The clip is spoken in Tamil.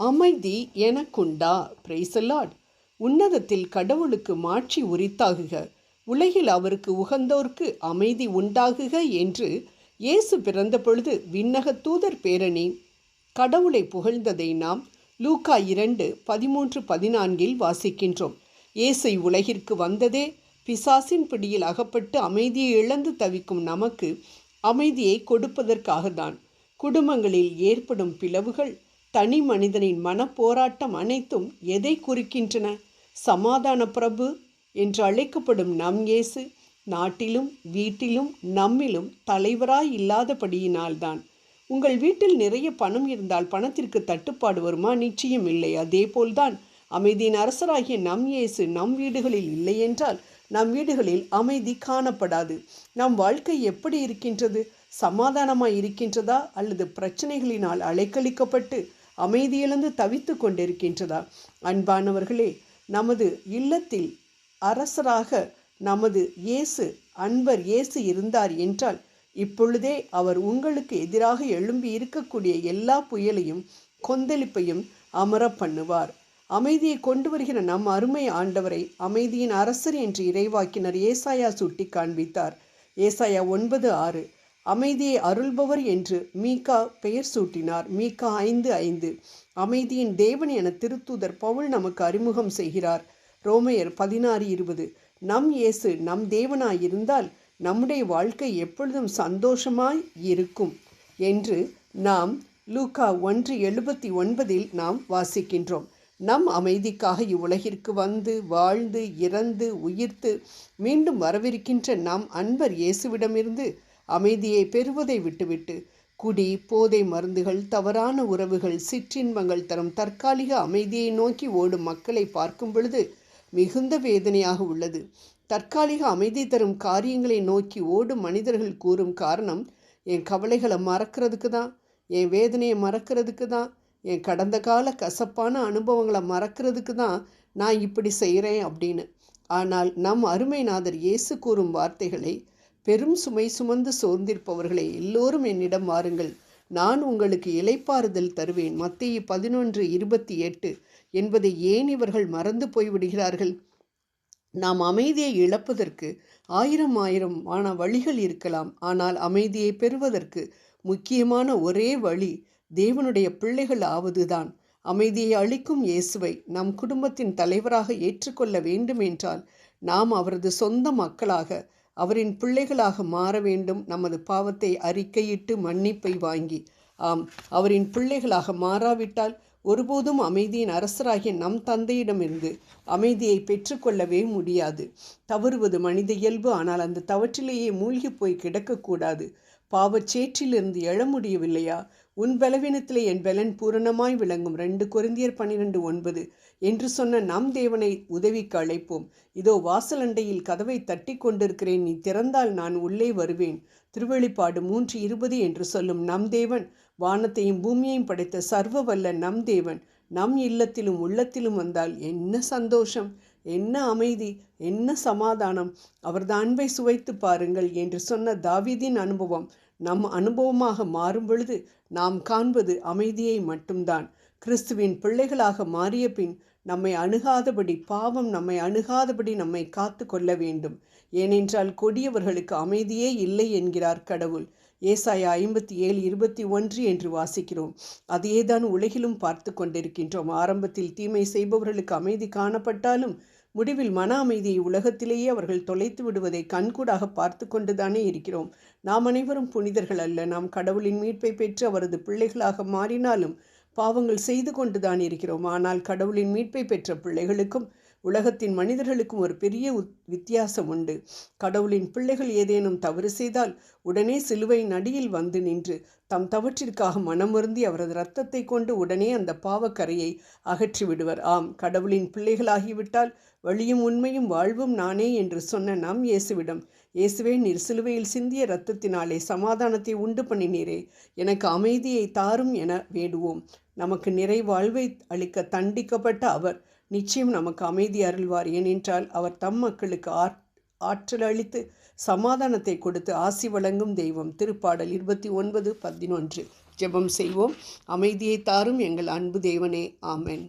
அமைதி எனக்குண்டா பிரைசலாட் உன்னதத்தில் கடவுளுக்கு மாட்சி உரித்தாகுக. உலகில் அவருக்கு உகந்தோர்க்கு அமைதி உண்டாகுக என்று இயேசு பிறந்த பொழுது விண்ணக தூதர் பேரணி. கடவுளை புகழ்ந்ததை நாம் லூக்கா இரண்டு பதிமூன்று பதினான்கில் வாசிக்கின்றோம். இயேசு உலகிற்கு வந்ததே பிசாசின் பிடியில் அகப்பட்டு அமைதியை இழந்து தவிக்கும் நமக்கு அமைதியை கொடுப்பதற்காகத்தான். குடும்பங்களில் ஏற்படும் பிளவுகள் தனி மனிதனின் மனப்போராட்டம் அனைத்தும் எதை குறிக்கின்றன? சமாதான பிரபு என்று அழைக்கப்படும் நம் இயேசு நாட்டிலும் வீட்டிலும் நம்மிலும் தலைவராய் இல்லாதபடியினால்தான். உங்கள் வீட்டில் நிறைய பணம் இருந்தால் பணத்திற்கு தட்டுப்பாடு வருமா? நிச்சயம் இல்லை. அதேபோல்தான் அமைதியின் அரசராகிய நம் இயேசு நம் வீடுகளில் இல்லையென்றால் நம் வீடுகளில் அமைதி காணப்படாது. நம் வாழ்க்கை எப்படி இருக்கின்றது? சமாதானமாய் இருக்கின்றதா? அல்லது பிரச்சனைகளினால் அலைக்கழிக்கப்பட்டு அமைதியிழந்து தவித்து கொண்டிருக்கின்றதா? அன்பானவர்களே நமது இல்லத்தில் அரசராக நமது இயேசு அன்பர் இயேசு இருந்தார் என்றால் இப்பொழுதே அவர் உங்களுக்கு எதிராக எழும்பி இருக்கக்கூடிய எல்லா புயலையும் கொந்தளிப்பையும் அமர பண்ணுவார். அமைதியை கொண்டு வருகிற நம் அருமை ஆண்டவரை அமைதியின் அரசர் என்று இறைவாக்கினர் ஏசாயா சுட்டி காண்பித்தார் ஏசாயா ஒன்பது ஆறு அமைதியை அருள்பவர் என்று மீகா பெயர் சூட்டினார். மீகா ஐந்து ஐந்து. அமைதியின் தேவன் என திருத்தூதர் பவுல் நமக்கு அறிமுகம் செய்கிறார். ரோமையர் பதினாறு இருபது. நம் இயேசு நம் தேவனாயிருந்தால் நம்முடைய வாழ்க்கை எப்பொழுதும் சந்தோஷமாய் இருக்கும் என்று நாம் லூகா ஒன்று எழுபத்தி ஒன்பதில் நாம் வாசிக்கின்றோம். நம் அமைதிக்காக இவ்வுலகிற்கு வந்து வாழ்ந்து இறந்து உயிர்த்து மீண்டும் வரவிருக்கின்ற நம் அன்பர் இயேசுவிடமிருந்து அமைதியை பெறுவதை விட்டுவிட்டு குடி போதை மருந்துகள் தவறான உறவுகள் சிற்றின்பங்கள் தரும் தற்காலிக அமைதியை நோக்கி ஓடும் மக்களை பார்க்கும் பொழுது மிகுந்த வேதனையாக உள்ளது. தற்காலிக அமைதி தரும் காரியங்களை நோக்கி ஓடும் மனிதர்கள் கூறும் காரணம் என் கவலைகளை மறக்கிறதுக்கு தான் என் வேதனையை மறக்கிறதுக்கு தான் என் கடந்த கால கசப்பான அனுபவங்களை மறக்கிறதுக்கு தான் நான் இப்படி செய்கிறேன் அப்படின்னு. ஆனால் நம் அருமைநாதர் இயேசு கூறும் வார்த்தைகளை பெரும் சுமை சுமந்து சோர்ந்திருப்பவர்களே எல்லோரும் என்னிடம் வாருங்கள். நான் உங்களுக்கு இலைப்பாறுதல் தருவேன். மத்திய பதினொன்று இருபத்தி எட்டு என்பதை ஏன் இவர்கள் மறந்து போய்விடுகிறார்கள்? நாம் அமைதியை இழப்பதற்கு ஆயிரம் ஆயிரம் ஆன வழிகள் இருக்கலாம். ஆனால் அமைதியை பெறுவதற்கு முக்கியமான ஒரே வழி தேவனுடைய பிள்ளைகள் ஆவதுதான் அமைதியை அளிக்கும் இயேசுவை நம் குடும்பத்தின் தலைவராக ஏற்றுக்கொள்ள வேண்டும் என்றால் நாம் அவரது சொந்த மக்களாக அவரின் பிள்ளைகளாக மாற வேண்டும். நமது பாவத்தை அறிக்கையிட்டு மன்னிப்பை வாங்கி ஆம் அவரின் பிள்ளைகளாக மாறாவிட்டால் ஒருபோதும் அமைதியின் அரசராகிய நம் தந்தையிடமிருந்து அமைதியை பெற்றுக்கொள்ளவே முடியாது. தவறுவது மனித இயல்பு. ஆனால் அந்த தவற்றிலேயே மூழ்கி போய் கிடக்கக்கூடாது. பாவச்சேற்றிலிருந்து எழ முடியவில்லையா? உன் பலவீனத்திலே என் பலன் பூரணமாய் விளங்கும். ரெண்டு குருந்தியர் பன்னிரெண்டு ஒன்பது. என்று சொன்ன நம் தேவனை உதவிக்கு அழைப்போம். இதோ வாசலண்டையில் கதவை தட்டி கொண்டிருக்கிறேன். நீ திறந்தால் நான் உள்ளே வருவேன். திருவெளிப்பாடு மூன்று இருபது என்று சொல்லும் நம் தேவன் வானத்தையும் பூமியையும் படைத்த சர்வ வல்ல நம் தேவன் நம் இல்லத்திலும் உள்ளத்திலும் வந்தால் என்ன சந்தோஷம் என்ன அமைதி என்ன சமாதானம். அவரது அன்பை சுவைத்து பாருங்கள் என்று சொன்ன தாவிதின் அனுபவம் நம் அனுபவமாக மாறும் பொழுது நாம் காண்பது அமைதியை மட்டும்தான். கிறிஸ்துவின் பிள்ளைகளாக மாறிய பின் நம்மை அணுகாதபடி பாவம் நம்மை அணுகாதபடி நம்மை காத்து கொள்ள வேண்டும். ஏனென்றால் கொடியவர்களுக்கு அமைதியே இல்லை என்கிறார் கடவுள். ஏசாயா ஐம்பத்தி ஏழு இருபத்தி ஒன்று என்று வாசிக்கிறோம். அதையேதான் உலகிலும் பார்த்து கொண்டிருக்கின்றோம். ஆரம்பத்தில் தீமை செய்பவர்களுக்கு அமைதி காணப்பட்டாலும் முடிவில் மன அமைதியை உலகத்திலேயே அவர்கள் தொலைத்து விடுவதை கண்கூடாக பார்த்து கொண்டுதானே இருக்கிறோம். நாம் அனைவரும் புனிதர்கள் அல்ல. நாம் கடவுளின் மீட்பை பெற்று அவரது பிள்ளைகளாக மாறினாலும் பாவங்கள் செய்து கொண்டுதான் இருக்கிறோம். ஆனால் கடவுளின் மீட்பை பெற்ற பிள்ளைகளுக்கும் உலகத்தின் மனிதர்களுக்கும் ஒரு பெரிய வித்தியாசம் உண்டு. கடவுளின் பிள்ளைகள் ஏதேனும் தவறு செய்தால் உடனே சிலுவை நடியில் வந்து நின்று தம் தவற்றிற்காக மனமுருந்தி அவரது இரத்தத்தை கொண்டு உடனே அந்த பாவக்கரையை அகற்றி விடுவர். ஆம் கடவுளின் பிள்ளைகளாகிவிட்டால் வழியும் உண்மையும் வாழ்வும் நானே என்று சொன்ன நம் இயேசுவிடம் இயேசுவே நீர் சிலுவையில் சிந்திய இரத்தத்தினாலே சமாதானத்தை உண்டு பண்ணினீரே எனக்கு அமைதியை தாரும் என வேடுவோம் நமக்கு நிறை வாழ்வை அளிக்க தண்டிக்கப்பட்ட அவர் நிச்சயம் நமக்கு அமைதி அருள்வார். ஏனென்றால் அவர் தம் மக்களுக்கு ஆற்றல் அளித்து சமாதானத்தை கொடுத்து ஆசி வழங்கும் தெய்வம். திருப்பாடல் இருபத்தி ஒன்பது பதினொன்று. ஜெபம் செய்வோம். அமைதியை தாரும் எங்கள் அன்பு தேவனே. ஆமென்.